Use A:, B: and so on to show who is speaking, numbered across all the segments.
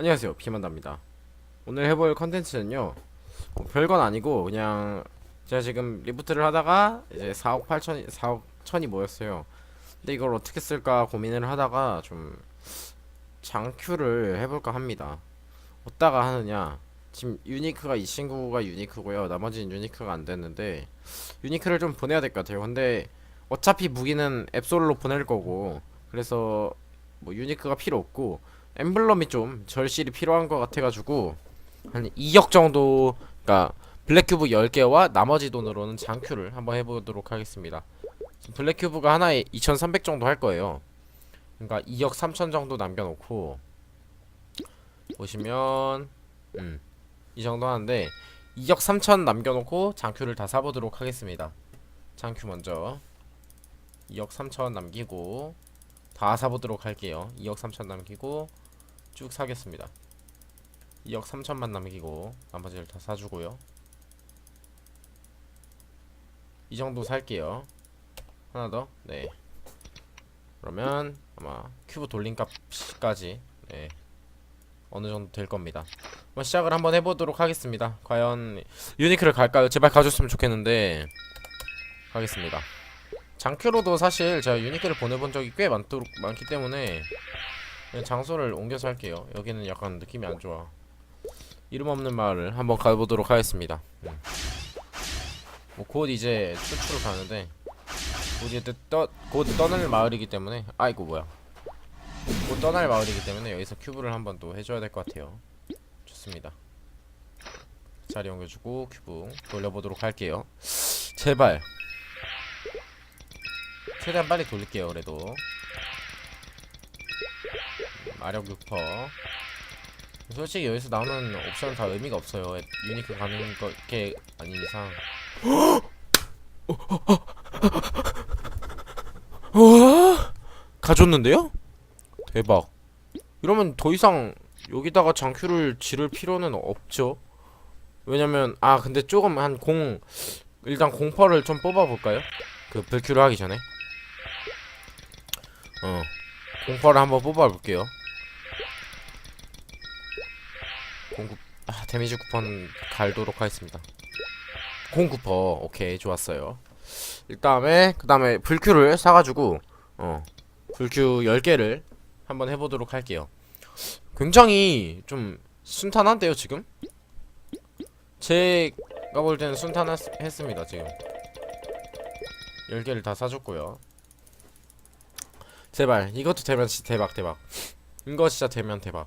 A: 안녕하세요. 피만다입니다. 오늘 해볼 컨텐츠는요 뭐 별건 아니고 그냥 제가 지금 리부트를 하다가 이제 4억 8천 4억 천이 모였어요. 근데 이걸 어떻게 쓸까 고민을 하다가 좀 장큐를 해볼까 합니다. 어디다가 하느냐. 지금 유니크가 이 친구가 유니크고요. 나머지는 유니크가 안 됐는데 유니크를 좀 보내야 될 것 같아요. 근데 어차피 무기는 앱솔로 보낼 거고 그래서 뭐 유니크가 필요 없고 엠블럼이 좀 절실히 필요한 것 같아가지고 한 2억 정도 그러니까 블랙큐브 10개와 나머지 돈으로는 장큐를 한번 해보도록 하겠습니다. 블랙큐브가 하나에 2300 정도 할 거예요. 그러니까 2억 3천 정도 남겨놓고 보시면 음, 이 정도 하는데 2억 3천 남겨놓고 장큐를 다 사보도록 하겠습니다. 장큐 먼저 2억 3천 남기고 다 사보도록 할게요. 2억 3천 남기고 쭉 사겠습니다. 2억 3천만 남기고 나머지를 다 사주고요. 이 정도 살게요. 하나 더? 네. 그러면 아마 큐브 돌린 값까지 네. 어느 정도 될 겁니다. 한번 시작을 한번 해보도록 하겠습니다. 과연 유니크를 갈까요? 제발 가줬으면 좋겠는데. 가겠습니다. 장큐로도 사실 제가 유니크를 보내본 적이 꽤 많도록, 많기 때문에 장소를 옮겨서 할게요. 여기는 약간 느낌이 안 좋아. 이름 없는 마을을 한번 가보도록 하겠습니다. 음. 뭐곧 이제 추출을 가는데 곧 이제 떠, 곧 떠날 마을이기 때문에 아이고 뭐야. 곧 떠날 마을이기 때문에 여기서 큐브를 한번 또 해줘야 될 것 같아요. 좋습니다. 자리 옮겨주고 큐브 돌려보도록 할게요. 제발. 최대한 빨리 돌릴게요 그래도 마력 6퍼. 솔직히 여기서 나오는 옵션 다 의미가 없어요. 유니크 가는 거게 아닌 이상. 와 가졌는데요? 대박. 이러면 더 이상 여기다가 장큐를 지를 필요는 없죠. 왜냐면 아 근데 조금 한 공 일단 공퍼를 좀 뽑아볼까요? 그 불큐를 하기 전에. 어. 공퍼를 한번 뽑아볼게요 공구 아 데미지 쿠폰 갈도록 하겠습니다. 공구퍼 오케이 좋았어요. 일다음에 그 다음에 불큐를 사가지고 어 불큐 10개를 한번 해보도록 할게요. 굉장히 좀 순탄한데요 지금? 제가 볼 때는 순탄했습니다 지금. 10개를 다 사줬고요. 제발 이것도 되면 대박 대박. 이거 진짜 되면 대박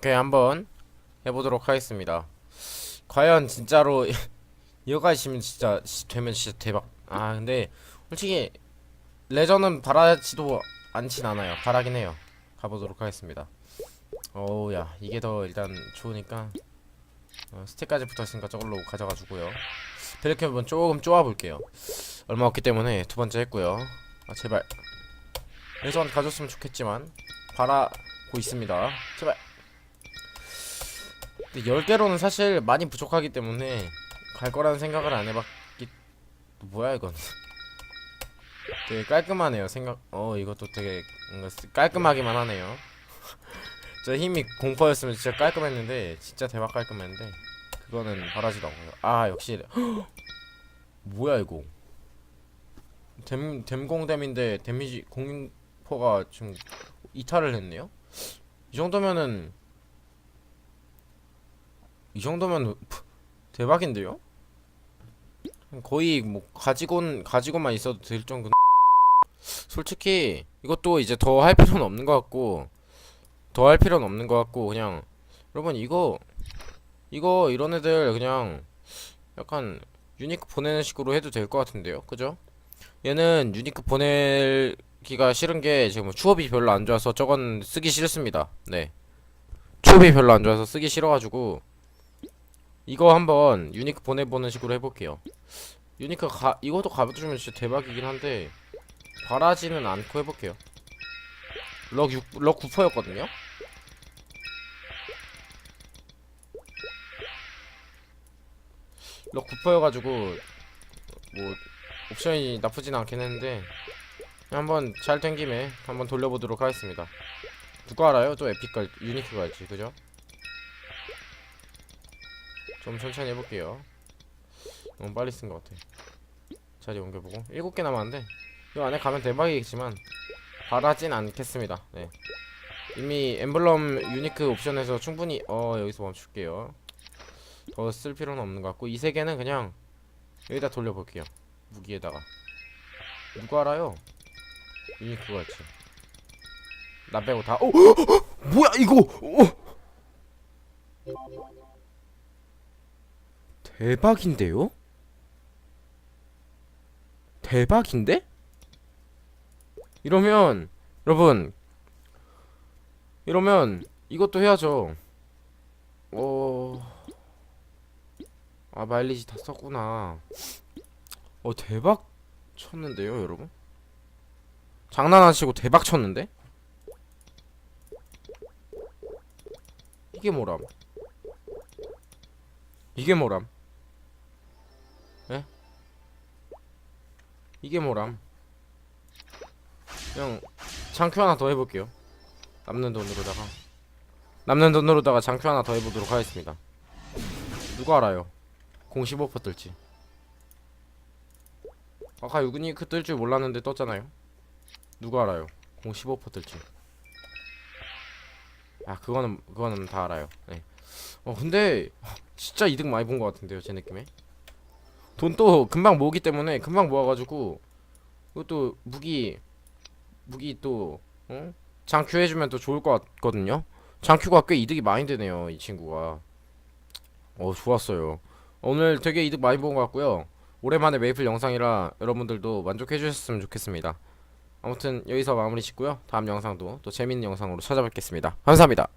A: 오케이 한번 해보도록 하겠습니다. 과연 진짜로 지면 진짜 시- 되면 진짜 대박. 아 근데 솔직히 레저는 바라지도 않진 않아요. 바라긴 해요. 가보도록 하겠습니다. 어우야 이게 더 일단 좋으니까 어, 스택까지 붙어있으니까 저걸로 가져가주고요. 텔레캠은 조금 쪼아볼게요. 얼마 없기 때문에 두 번째 했고요. 아 제발. 레저는 가졌으면 좋겠지만 바라고 있습니다. 제발 근데 10개로는 사실 많이 부족하기 때문에 갈 거라는 생각을 안 해봤기 뭐야 이건 되게 깔끔하네요. 생각 어 이것도 되게 뭔가 쓰- 깔끔하기만 하네요. 저 힘이 공포였으면 진짜 깔끔했는데 진짜 대박 깔끔했는데 그거는 바라지도 않고요. 아 역시 뭐야 이거 댐 댐공댐인데 데미지 공포가 지금 이탈을 했네요. 이 정도면은 이 정도면 푸, 대박인데요? 거의 뭐 가지고는 가지고만 있어도 될 정도. 솔직히 이것도 이제 더 할 필요는 없는 것 같고 더 할 필요는 없는 것 같고 그냥 여러분 이거 이거 이런 애들 그냥 약간 유니크 보내는 식으로 해도 될 것 같은데요, 그죠? 얘는 유니크 보내기가 싫은 게 지금 추업이 별로 안 좋아서 저건 쓰기 싫습니다. 네, 추업이 별로 안 좋아서 쓰기 싫어가지고 이거 한번 유니크 보내보는 식으로 해볼게요. 유니크 가 이것도 가봐주면 진짜 대박이긴 한데 바라지는 않고 해볼게요. 럭 6, 럭 9%였거든요? 럭 9%여가지고 뭐 옵션이 나쁘진 않긴 했는데 한번 잘 된 김에 한번 돌려보도록 하겠습니다. 누가 알아요? 또 에픽 갈 유니크 갈지 그죠? 좀 천천히 해볼게요. 너무 빨리 쓴 것 같아. 자리 옮겨보고 일곱 개 남았는데 이 안에 가면 대박이겠지만 바라진 않겠습니다. 네. 이미 엠블럼 유니크 옵션에서 충분히 어 여기서 멈출게요. 더 쓸 필요는 없는 것 같고 이 세 개는 그냥 여기다 돌려볼게요. 무기에다가 누가 알아요? 유니크 같이 나 빼고 다 오! 뭐야 이거! 오! 대박인데요? 대박인데? 이러면 여러분 이러면 이것도 해야죠. 어. 아 마일리지 다 썼구나. 어 대박 쳤는데요, 여러분? 장난하시고 대박 쳤는데? 이게 뭐람? 이게 뭐람? 이게 뭐람? 그냥 장큐 하나 더 해볼게요. 남는 돈으로다가 남는 돈으로다가 장큐 하나 더 해보도록 하겠습니다. 누가 알아요? 공 15% 뜰지. 아까 유근이 뜰줄 몰랐는데 떴잖아요. 누가 알아요? 공 15% 뜰지. 아 그거는 그거는 다 알아요. 네. 어 근데 진짜 이득 많이 본 것 같은데요, 제 느낌에. 돈 또 금방 모으기 때문에 금방 모아가지고 이것도 무기 무기 또 어? 장큐 해주면 또 좋을 것 같거든요. 장큐가 꽤 이득이 많이 되네요, 이 친구가. 어 좋았어요. 오늘 되게 이득 많이 본 것 같고요. 오랜만에 메이플 영상이라 여러분들도 만족해 주셨으면 좋겠습니다. 아무튼 여기서 마무리 짓고요. 다음 영상도 또 재밌는 영상으로 찾아뵙겠습니다. 감사합니다.